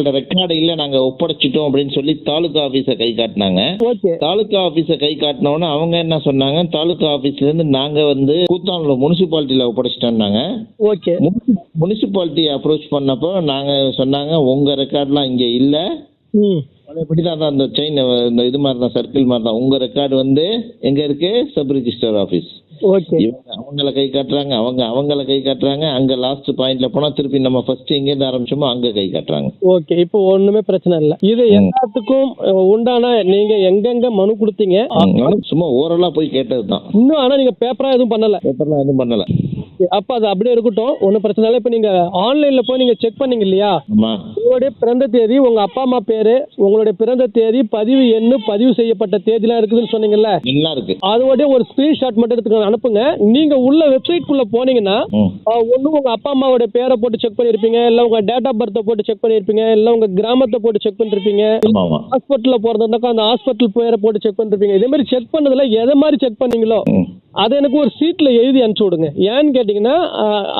எங்கள்ட்ட ரெக்கார்டு இல்ல நாங்க ஒப்படைச்சிட்டோம் அப்படின்னு சொல்லி தாலுகா ஆபீஸ கை காட்டினாங்க. ஓகே. தாலுகா ஆபீஸ கை காட்டினோடனே அவங்க என்ன சொன்னாங்க? தாலுகா ஆபீஸ்ல இருந்து நாங்க வந்து கூத்தானூர் முனிசிபாலிட்டியில ஒப்படைச்சிட்டோம்னாங்க. ஓகே. முனிசிபாலிட்டி அப்ரோச் பண்ணப்போ நாங்க சொன்னாங்க உங்க ரெக்கார்ட்லாம் இங்க இல்ல. பழையபடி தான் அந்த செயின் இந்த இது மாதிரி தான் சர்க்கிள் மாதிரி தான் உங்க ரெக்கார்டு வந்து எங்க இருக்கு? சப் ரிஜிஸ்டர் ஆபீஸ் ஓகே இவங்க அவங்கள கை காட்டுறாங்க அவங்க அவங்கள கை காட்டுறாங்க அங்க லாஸ்ட் பாயிண்ட்ல போனா திருப்பி நம்ம ஃபர்ஸ்ட் எங்கேருந்து ஆரம்பிச்சோமோ அங்க கை காட்டுறாங்க. ஓகே இப்போ ஒண்ணுமே பிரச்சனை இல்ல. இது எல்லாத்துக்கும் உண்டான நீங்க எங்கெங்க மனு கொடுத்தீங்க? சும்மா ஓரலா போய் கேட்டது தான் இன்னும் ஆனா நீங்க பேப்பரா எதுவும் பண்ணல? பேப்பர்லாம் எதுவும் பண்ணல. அப்ப அது அப்படியே இருக்கட்டும் ஒன்றும் பிரச்சனை இல்லை. இப்போ நீங்க ஆன்லைன்ல போய் நீங்க செக் பண்ணீங்க இல்லையா? உங்களுடைய பிறந்த தேதி உங்க அப்பா அம்மா பேரு உங்களுடைய பிறந்த தேதி பதிவு எண்ணு பதிவு செய்யப்பட்ட தேதிலாம் இருக்குதுன்னு சொன்னீங்கல்ல? எல்லாம் இருக்கு. அதோட ஒரு ஸ்கிரீன்ஷாட் மட்டும் எடுத்து அனுப்புங்க. நீங்க உள்ள வெப்சைட் குள்ள போனீங்கன்னா ஒன்று உங்க அப்பா அம்மாவோட பேரை போட்டு செக் பண்ணிருப்பீங்க இல்ல உங்க டேட் ஆஃப் பர்த்தை போட்டு செக் பண்ணிருப்பீங்க இல்ல உங்க கிராமத்தை போட்டு செக் பண்ணிருப்பீங்க. ஹாஸ்பிட்டல்ல பிறந்திருந்தாக்கா அந்த ஹாஸ்பிட்டல் பேரை போட்டு செக் பண்ணிருப்பீங்க. இதே மாதிரி செக் பண்ணதுல எதை மாதிரி செக் பண்ணீங்களோ அதை எனக்கு ஒரு சீட்ல எழுதி அனுப்பிச்சு விடுங்க. ஏன்னு கேட்டீங்கன்னா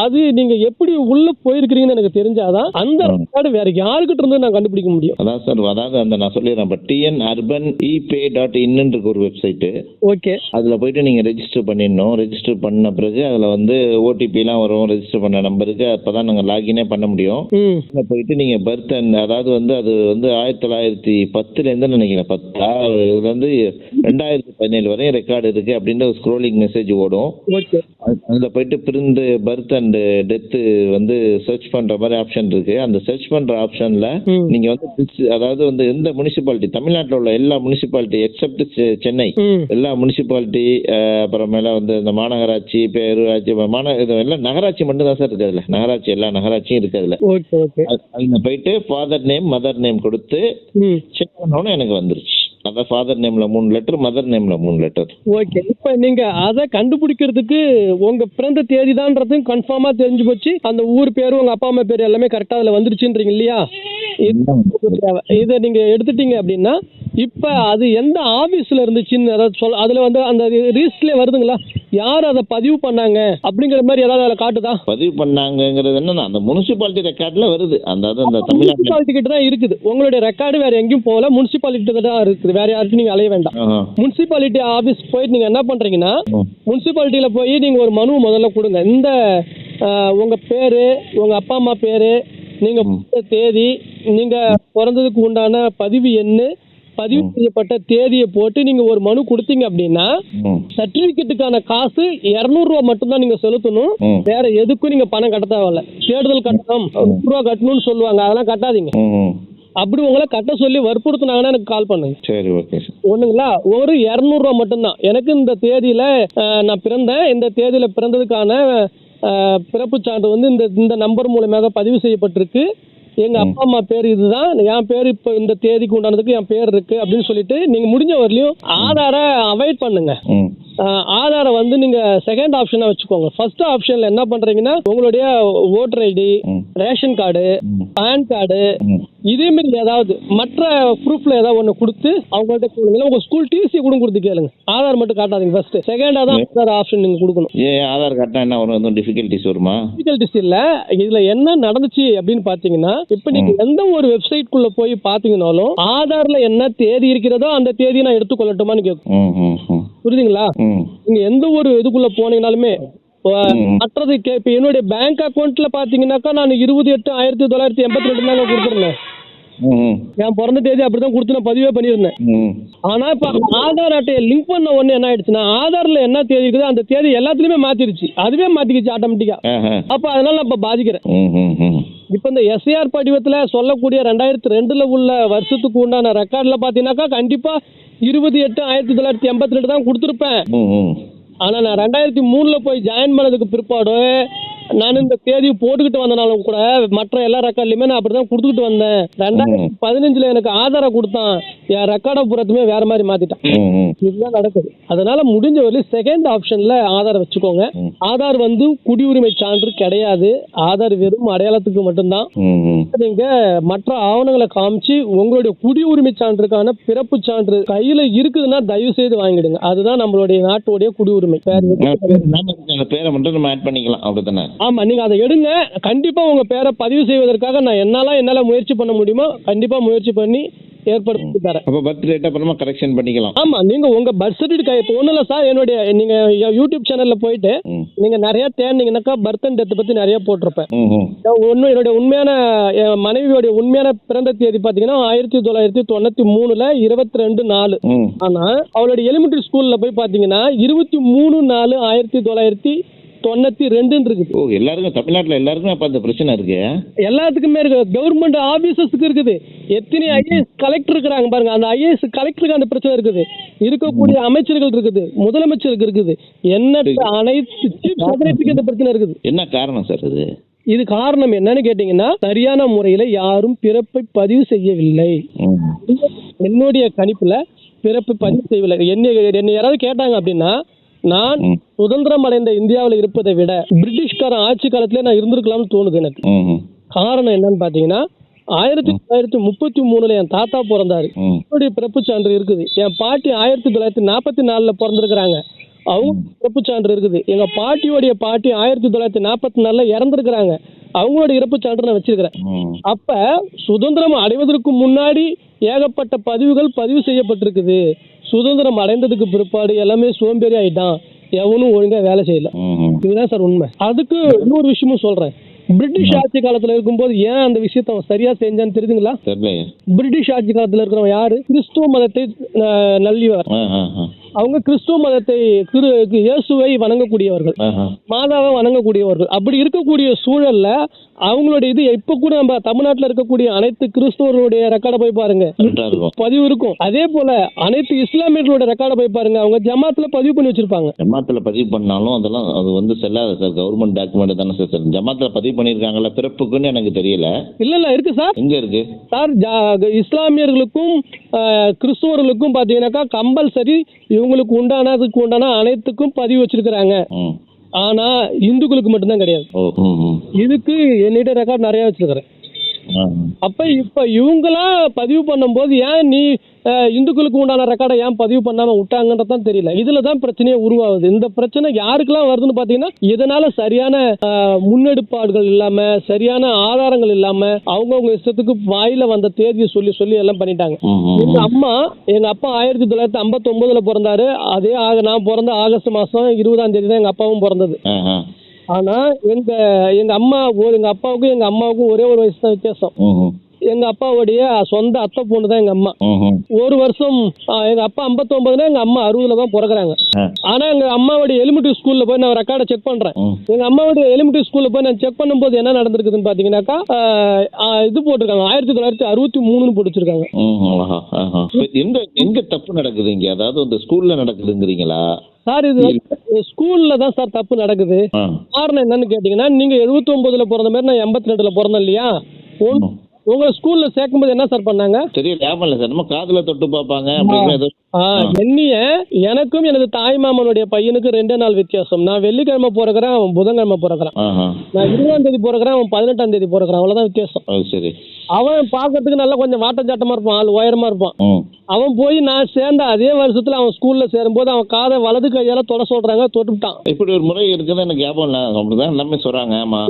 அது நீங்க எப்படி உள்ள போயிருக்கிறீங்கன்னு எனக்கு தெரிஞ்சாதான் அந்த ரெக்கார்டு வேற யாருக்கிட்ட இருந்து நான் கண்டுபிடிக்க முடியும். அதான் சார் அதாவது அந்த நான் சொல்லிடுறேன். இப்போ டிஎன் அர்பன் இபே டாட் இன்னு ஒரு வெப்சைட்டு ஓகே. அதில் போயிட்டு நீங்கள் ரெஜிஸ்டர் பண்ணிடணும். ரெஜிஸ்டர் பண்ண பிறகு அதில் வந்து ஓடிபிலாம் வரும். ரெஜிஸ்டர் பண்ண நம்பருக்கு அப்போ தான் நாங்கள் லாகினே பண்ண முடியும். போயிட்டு நீங்கள் பர்த் அதாவது வந்து அது வந்து ஆயிரத்தி தொள்ளாயிரத்தி பத்துலேருந்து நினைக்கிறேன். பத்தா இது வந்து ரெண்டாயிரத்தி பதினேழு வரையும் ரெக்கார்டு இருக்குது அப்படின்ற ஒரு ஸ்க்ரோலிங் மெசேஜ் ஓடும். ஓகே அதில் போயிட்டு பிரிந்து பர்த் அண்ட் டெத்து வந்து சர்ச் பண்ணுற மாதிரி ஆப்ஷன் இருக்கு. அந்த சர்ச் பண்ணுற ஆப்ஷனில் ம். நீங்கள் வந்து அதாவது வந்து எந்த முனிசிபாலிட்டி தமிழ்நாட்டில் உள்ள எல்லா முனிசிபாலிட்டி எக்ஸப்ட் சென்னை. எல்லா முனிசிபாலிட்டி அப்புறமேல வந்து இந்த மாநகராட்சி பேரூராட்சி மாந இது எல்லாம் நகராட்சி மட்டும் தான் சார் இருக்குது அதில். நகராட்சி எல்லா நகராட்சியும் இருக்குது அதில். ஓகே ஓகே அதில் போயிட்டு ஃபாதர் நேம் மதர் நேம் கொடுத்து செக் பண்ணோன்னே எனக்கு வந்துருச்சு. அதான் ஃபாதர் நேம்ல மூணு லெட்டர் மதர் நேம்ல மூணு லெட்டர் ஓகே இப்போ நீங்க அதை கண்டுபிடிக்கிறதுக்கு உங்க பிறந்த தேதி தான்றதும் கன்ஃபார்மா தெரிஞ்சு போச்சு. அந்த ஊர் பேரு உங்க அப்பா அம்மா பேர் எல்லாமே கரெக்டா அதுல வந்துருச்சுன்றீங்க இல்லையா? இது நீங்க எடுத்துட்டீங்க அப்படின்னா இப்ப அது எந்த ஆபீஸ்ல இருந்துச்சுன்னு ஏதாவது சொல்ல அதுல வந்து அந்த ரீஸ்ட்லயே வருதுங்களா? யார் அதை பதிவு பண்ணாங்க? அப்படிங்கிற மாதிரி ஏதாவது அதில் காட்டுதா? பதிவு பண்ணாங்கங்கிறது என்னன்னா அந்த முனிசிபாலிட்டி ரெக்கார்டில் வருது. அந்த அந்த முனிசிபாலிட்டி கிட்ட தான் இருக்குது. உங்களுடைய ரெக்கார்டு வேற எங்கேயும் போகல. முனிசிபாலிட்டி தான் இருக்குது. வேற யாருக்கும் நீங்க அலைய வேண்டாம். முனிசிபாலிட்டி ஆபீஸ் போயிட்டு நீங்க என்ன பண்றீங்கன்னா. முனிசிபாலிட்டியில் போய் நீங்கள் ஒரு மனு முதல்ல கொடுங்க. இந்த உங்க பேரு உங்க அப்பா அம்மா பேரு நீங்க தேதி நீங்க பிறந்ததுக்கு உண்டான பதிவு எண்ணு பதிவு செய்யப்பட்ட தேதியை போட்டு நீங்க ஒரு மனு கொடுத்தீங்க அப்படின்னா சர்டிபிகேட்டுக்கான காசு இரநூறுவா மட்டும்தான் நீங்க செலுத்தணும். வேற எதுக்கும் நீங்க பணம் கட்ட தேவையில்ல. தேடுதல் கட்டணம் நூறு ரூபா கட்டணும்னு சொல்லுவாங்க. அதெல்லாம் கட்டாதீங்க. அப்படி உங்களை கட்ட சொல்லி வற்புறுத்துனாங்கன்னா எனக்கு கால் பண்ணுங்க. சரி ஓகே ஒண்ணுங்களா? ஒரு இரநூறுவா மட்டும்தான். எனக்கு இந்த தேதியில நான் பிறந்தேன். இந்த தேதியில பிறந்ததுக்கான அஹ், பிறப்புச் சான்று வந்து இந்த இந்த நம்பர் மூலமாக பதிவு செய்யப்பட்டிருக்கு. எங்க அப்பா அம்மா பேர் இதுதான். என் பேர் இப்போ இந்த தேதிக்கு உண்டானதுக்கு என் பேர் இருக்கு அப்படின்னு சொல்லிட்டு நீங்க முடிஞ்ச வரலையும் ஆதாரை அவாய்ட் பண்ணுங்க. ஆதாரை வந்து நீங்க செகண்ட் ஆப்ஷனா வச்சுக்கோங்க. ஃபர்ஸ்ட் ஆப்ஷன்ல என்ன பண்றீங்கன்னா உங்களுடைய voter ID. Ration card. PAN card இதே மாதிரி ஏதாவது மற்ற ப்ரூஃப்ல ஏதாவது ஒன்று கொடுத்து அவங்கள்ட்ட கேளுங்க. உங்க ஸ்கூல் டிசி கூட கொடுத்து கேளுங்க. ஆதார் மட்டும் காட்டாதீங்க ஃபர்ஸ்ட் செகண்டா தான் ஆதார் ஆப்ஷன் நீங்க கொடுக்கணும். ஏன் ஆதார் கார்டுனா என்ன வரும்? எதுவும் டிஃபிகல்ட்டிஸ் வருமா? டிஃபிகல்டிஸ் இல்ல. இதுல என்ன நடந்துச்சு அப்படின்னு பாத்தீங்கன்னா இப்ப நீங்க எந்த ஒரு வெப்சைட் குள்ள போய் பாத்தீங்கன்னாலும் ஆதார்ல என்ன தேதி இருக்கிறதோ அந்த தேதியை நான் எடுத்துக்கொள்ளட்டுமான்னு கேட்கும் புரியுதுங்களா? நீங்க எந்த ஒரு இதுக்குள்ள போனீங்கனாலுமே. மற்றது இப்போ என்னுடைய பேங்க் அக்கௌண்ட்ல பாத்தீங்கன்னாக்கா நான் இருபது எட்டு ஆயிரத்தி தொள்ளாயிரத்தி எண்பத்தி ரெண்டு தாங்க கொடுத்துருந்தேன். என் பிறந்த தேதி அப்படிதான் கொடுத்து நான் பதிவே பண்ணியிருந்தேன். ஆனா இப்ப ஆதார் அட்டையை லிங்க் பண்ண உடனே என்ன ஆயிடுச்சுன்னா ஆதார்ல என்ன தேதி இருக்குதோ அந்த தேதி எல்லாத்துலயுமே மாத்திருச்சு. அதுவே மாத்திக்கிச்சு ஆட்டோமேட்டிக்கா அப்ப அதனால நான் இப்ப பாதிக்கிறேன். இப்ப இந்த எஸ்ஏஆர் படிவத்துல சொல்லக்கூடிய ரெண்டாயிரத்தி ரெண்டுல உள்ள வருஷத்துக்கு உண்டான ரெக்கார்ட்ல பாத்தீங்கன்னாக்கா கண்டிப்பா இருபது எட்டு ஆயிரத்தி தொள்ளாயிரத்தி எண்பத்தி ரெண்டு தான் கொடுத்துருப்பேன். ஆனா நான் ரெண்டாயிரத்தி மூணுல போய் ஜாயின் பண்ணதுக்கு பிற்பாடு நான் இந்த தேதி போட்டுக்கிட்டு வந்தனாலும் கூட மற்ற எல்லா ரெக்கார்ட்லயுமே நான் அப்படிதான் கொடுத்துக்கிட்டு வந்தேன். ரெண்டாயிரத்தி பதினஞ்சுல எனக்கு ஆதாரம் கொடுத்தான். என் ரெக்கார்டை பூரத்துமே வேற மாதிரி மாத்திட்டான். இதுதான் நடக்குது. அதனால முடிஞ்ச வரையும் செகண்ட் ஆப்ஷன்ல ஆதார் வச்சுக்கோங்க. ஆதார் வந்து குடியுரிமை சான்று கிடையாது. ஆதார் வெறும் அடையாளத்துக்கு மட்டும்தான். நீங்க மற்ற ஆவணங்களை காமிச்சு உங்களுடைய குடியுரிமை சான்றுக்கான பிறப்பு சான்று கையில இருக்குதுன்னா தயவு செய்து வாங்கிடுங்க. அதுதான் நம்மளுடைய நாட்டுடைய குடியுரிமை. பேரை மட்டும் நம்ம ஆட் பண்ணிக்கலாம். அப்படித்தானே? ஆமா நீங்க அதை எடுங்க. கண்டிப்பா உங்க பேரை பதிவு செய்வதற்காக நான் என்னால என்னால முயற்சி பண்ண முடியுமோ கண்டிப்பா முயற்சி பண்ணி ஏற்படுத்தி தரேன் அப்போ பர்த் டேட் அப்புறமா கரெக்ஷன் பண்ணிக்கலாம். ஆமா நீங்க உங்க பர்த் சர்டிஃபிகேட் இப்போ ஒண்ணும் இல்ல சார் என்னுடைய நீங்க யூடியூப் சேனல்ல போயிட்டு நீங்க நிறைய தேடினீங்கன்னாக்கா பர்த் அண்ட் டெத் பத்தி நிறைய போட்டிருப்பேன். ம் ம் ஒன்று என்னுடைய உண்மையான மனைவியோடைய உண்மையான பிறந்த தேதி பார்த்தீங்கன்னா ஆயிரத்தி தொள்ளாயிரத்தி தொண்ணூத்தி மூணுல இருபத்தி ரெண்டு நாலு. ஆனா அவளுடைய எலிமெண்ட்ரி ஸ்கூல்ல போய் பாத்தீங்கன்னா இருபத்தி மூணு நாலு ஆயிரத்தி தொள்ளாயிரத்தி தொண்ணூத்தி ரெண்டுன்னு இருக்குது. ஓ எல்லாருக்கும் தமிழ்நாட்டில் எல்லாருக்கும் அப்போ அந்த பிரச்சனை இருக்கு? எல்லாத்துக்குமே இருக்கு கவர்மெண்ட் ஆபீசர்ஸ்க்கு இருக்குது. எத்தனை ஐஏஎஸ் கலெக்டர் இருக்கிறாங்க பாருங்க. அந்த ஐஏஎஸ் கலெக்டருக்கு அந்த பிரச்சனை இருக்குது. இருக்கக்கூடிய அமைச்சர்கள் இருக்குது. முதலமைச்சருக்கு இருக்குது. எண்ணற்ற அனைத்து சீஃப் செக்ரட்டரிக்கு இந்த பிரச்சனை இருக்குது. என்ன காரணம் சார் இது இது காரணம் என்னன்னு கேட்டீங்கன்னா சரியான முறையில யாரும் பிறப்பை பதிவு செய்யவில்லை. என்னுடைய கணிப்புல பிறப்பு பதிவு செய்யவில்லை. என்ன என்னை யாராவது கேட்டாங்க அப்படின்னா நான். சுதந்திரம் அடைந்த இந்தியாவில் இருப்பதை விட பிரிட்டிஷ்காரன் ஆட்சி காலத்திலே நான் இருந்திருக்கலாம்னு தோணுது எனக்கு. காரணம் என்னன்னு பாத்தீங்கன்னா ஆயிரத்தி தொள்ளாயிரத்தி முப்பத்தி மூணுல என் தாத்தா பிறந்தாரு. என்னுடைய பிறப்பு சான்று இருக்குது. என் பாட்டி ஆயிரத்தி தொள்ளாயிரத்தி நாற்பத்தி நாலுல பிறந்திருக்கிறாங்க. அவங்க பிறப்பு சான்று இருக்குது. எங்க பாட்டியோடைய பாட்டி ஆயிரத்தி தொள்ளாயிரத்தி நாற்பத்தி நாலுல இறந்துருக்கிறாங்க. அவங்களோட இறப்பு சான்று நான் வச்சிருக்கிறேன். அப்ப சுதந்திரம் அடைவதற்கு முன்னாடி ஏகப்பட்ட பதிவுகள் பதிவு செய்யப்பட்டிருக்குது. சுதந்திரம் அடைந்ததுக்கு பிற்பாடு எல்லாமே சோம்பேறி ஆயிட்டான். எவனும் ஒழுங்கா வேலை செய்யல. இதுதான் சார் உண்மை. அதுக்கு இன்னொரு விஷயமும் சொல்றேன். பிரிட்டிஷ் ஆட்சி காலத்துல இருக்கும்போது ஏன் அந்த விஷயத்த அவன் சரியா செஞ்சான்னு தெரியுதுங்களா? பிரிட்டிஷ் ஆட்சி காலத்துல இருக்கிறவன் யாரு? கிறிஸ்துவ மதத்தை அஹ், அவங்க கிறிஸ்துவ மதத்தை கிரு இயேசுவை வணங்கக்கூடியவர்கள். மாதாவை வணங்கக்கூடியவர்கள். அப்படி இருக்கக்கூடிய சூழல்ல அவங்களுடைய இது இப்ப கூட நம்ம தமிழ்நாட்டுல இருக்கக்கூடிய அனைத்து கிறிஸ்துவர்களுடைய ரெக்கார்டை போய் பாருங்க. பதிவு இருக்கும். அதே போல அனைத்து இஸ்லாமியர்களோட ரெக்கார்டை போய் பாருங்க. அவங்க ஜமாத்துல பதிவு பண்ணி வச்சிருப்பாங்க. ஜமாத்தில் பதிவு பண்ணாலும் அதெல்லாம் அது வந்து செல்லாது சார் கவர்மெண்ட் டாக்குமெண்ட் தானே சார் ஜமாத்தில் பதிவு பண்ணியிருக்காங்கல்ல பிறப்புக்குன்னு எனக்கு தெரியல. இல்ல இல்ல இருக்கு சார் எங்கே இருக்கு? சார் இஸ்லாமியர்களுக்கும் கிறிஸ்துவர்களுக்கும் பார்த்தீங்கன்னாக்கா கம்பல்சரி இவங்களுக்கு உண்டானதுக்கு உண்டான அனைத்துக்கும் பதிவு வச்சிருக்கிறாங்க. ஆனா இந்துக்களுக்கு மட்டும்தான் கிடையாது. இதுக்கு என்னிட்ட ரெக்கார்ட் நிறைய வச்சிருக்கிறேன். அப்ப இப்ப இவங்களா பதிவு பண்ணும்போது ஏன் நீ இந்துக்களுக்கு உண்டான ரெக்கார்டை ஏன் பதிவு பண்ணாம விட்டாங்கன்றதான் தெரியல. இதுல தான் பிரச்சனையே உருவாகுது. இந்த பிரச்சனை யாருக்கெல்லாம் வருதுன்னு பாத்தீங்கன்னா இதனால சரியான முன்னெடுப்பாடுகள் இல்லாம சரியான ஆதாரங்கள் இல்லாம அவங்கவுங்க இஷ்டத்துக்கு வாயில வந்த தேதியை சொல்லி சொல்லி எல்லாம் பண்ணிட்டாங்க. எங்க அம்மா எங்க அப்பா ஆயிரத்தி தொள்ளாயிரத்தி ஐம்பத்தி ஒன்பதுல பிறந்தாரு. அதே ஆக நான் பிறந்த ஆகஸ்ட் மாசம் இருபதாம் தேதி தான் எங்க அப்பாவும் பிறந்தது. ஆனா எங்க எங்க அம்மா ஒரு- எங்க அப்பாவுக்கும் எங்க அம்மாவுக்கும் ஒரே ஒரு வயசு தான் வித்தியாசம். எங்க அப்பாவுடைய சொந்த அத்தை பொண்ணு தான் எங்க அம்மா. ஒரு வருஷம் எங்க அப்பா 59 எங்க அம்மா அறுபதுல தான் பிறக்குறாங்க. ஆ. ஆனா எங்க அம்மாவுடைய எலிமெண்ட்ரி ஸ்கூல்ல போய் நான் ரெக்கார்டை செக் பண்றேன். எங்க அம்மாவுடைய எலிமெண்ட்ரி ஸ்கூல்ல போய் நான் செக் பண்ணும்போது என்ன நடந்திருக்குதுன்னு பாத்தீங்கன்னாக்கா இது போட்டிருக்காங்க. ஆயிரத்தி தொள்ளாயிரத்தி அறுபத்தி மூணுன்னு போட்டுச்சிருக்காங்க. எங்க எங்க தப்பு நடக்குது இங்க? அதாவது இந்த ஸ்கூல்ல நடக்குதுங்கிறீங்களா? சார் இது ஸ்கூல்ல தான் சார் தப்பு நடக்குது. காரணம் என்னன்னு கேட்டீங்கன்னா நீங்க 79 பிறந்த மாதிரி நான் எண்பத்தி ரெண்டுல பிறந்தேன் இல்லையா. உங்களை ஸ்கூல்ல சேர்க்கும்போது என்ன சார் பண்ணாங்க? தெரியல ஞாபகம் இல்லை சார். நம்ம காதுல தொட்டு பார்ப்பாங்க என்னைய எனக்கும் எனது தாய் மாமனுடைய பையனுக்கு ரெண்டே நாள் வித்தியாசம். நான் வெள்ளிக்கிழமை பிறக்கிறேன் அவன் புதன்கிழமை பிறக்கிறான். நான் இருபதாம் தேதி பிறக்கிறேன் அவன் பதினெட்டாம் தேதி பிறக்கிறான். அவ்வளவுதான் வித்தியாசம். சரி. அவன் பார்க்கறதுக்கு நல்லா கொஞ்சம் வாட்டஞ்சாட்டமா இருப்பான் ஆள் உயரமா இருப்பான். அவன் போய் நான் சேர்ந்த அதே வருஷத்துல அவன் ஸ்கூல்ல சேரும்போது அவன் காதை வலது கையால தொட சொல்றாங்க தொட்டுவிட்டான். இப்படி ஒரு முறை இருக்குன்னு எனக்கு ஞாபகம் இல்லை. அப்படிதான் எல்லாமே சொல்றாங்க. ஆமா.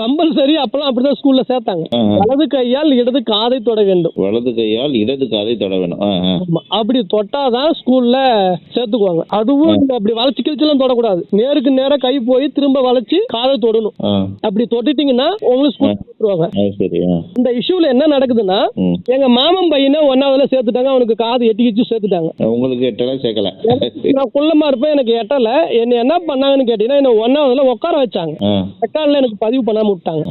கம்பல்சரி அப்பெல்லாம் அப்படிதான் ஸ்கூல்ல சேர்த்தாங்க. வலது கையால் இடது காதை தொட வேண்டும். வலது கையால் இடது காதை தொட வேணும். அப்படி தொட்டாதான் ஸ்கூல்ல சேர்த்துக்குவாங்க. அதுவும் அப்படி வளைச்சு கிழிச்செல்லாம் தொடக்கூடாது. நேருக்கு நேரா கை போய் திரும்ப வளைச்சு காதை தொடணும். அப்படி தொட்டுட்டீங்கன்னா உங்களுக்கு ஸ்கூல் சேர்த்துருவாங்க அது இஷ்யூல என்ன நடக்குதுன்னா எங்க மாமன் பையனை ஒன்னாவதுல சேர்த்துட்டாங்க அவனுக்கு காது எட்டிக்கிச்சு சேர்த்துட்டாங்க. உங்களுக்கு எட்டெல்லாம் சேர்க்கல. நான் குள்ளமா இருப்பேன் எனக்கு எட்டல. என்ன என்ன பண்ணாங்கன்னு கேட்டீங்கன்னா என்ன ஒன்னாவதுல உட்கார வச்சாங்க. ரெக்கார்ட்ல எனக்கு பதிவு பண்ணாம விட்டாங்க.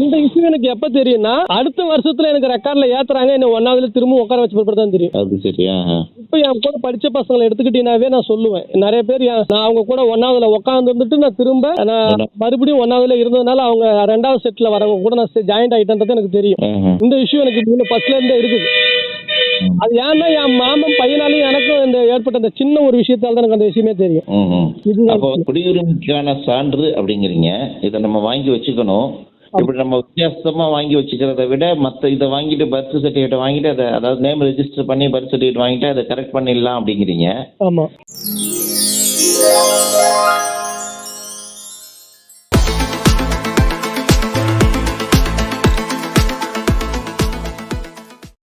இந்த இஷ்யூ எனக்கு எப்ப தெரியும்னா அடுத்த வருஷத்துல எனக்கு ரெக்கார்ட்ல ஏத்துறாங்க என்ன ஒன்னாவதுல திரும்ப உட்கார வச்ச தான் தெரியும். அது சரி ஆ ஆ. இப்போ என் கூட படிச்ச பசங்களை எடுத்துக்கிட்டீங்கன்னாவே நான் சொல்லுவேன். நிறைய பேர் நான் அவங்க கூட ஒன்னாவதுல உட்காந்து இருந்துட்டு நான் திரும்ப நான் மறுபடியும் ஒன்னாவதுல இருந்ததுனால அவங்க ரெண்டாவது செட்ல வரவங்க கூட நான் ஜாயிண்ட் ஆயிட்டேன்றது எனக்கு தெரியும். இந்த இஷ்யூ எனக்கு ஃபர்ஸ்ட்ல இருந்தே இருக்குது. அது ஏன்னா என் மாமன் பையனாலையும் எனக்கும் இந்த ஏற்பட்ட அந்த சின்ன ஒரு விஷயத்தால தான் எனக்கு அந்த விஷயமே தெரியும். இதுதான் அப்போ குடியுரிமைக்கான சான்று அப்படிங்கிறீங்க. இதை நம்ம வாங்கி வச்சுக்கணும். இப்படி நம்ம வித்தியாசமா வாங்கி வச்சுக்கிறத விட மற்ற இதை வாங்கிட்டு பர்த் சர்டிஃபிகேட் வாங்கிட்டு அதை அதாவது நேம் ரெஜிஸ்டர் பண்ணி பர்த் சர்டிஃபிகேட் வாங்கிட்டு அதை கரெக்ட் பண்ணிடலாம் அப்படிங்கிறீங்க. ஆமா.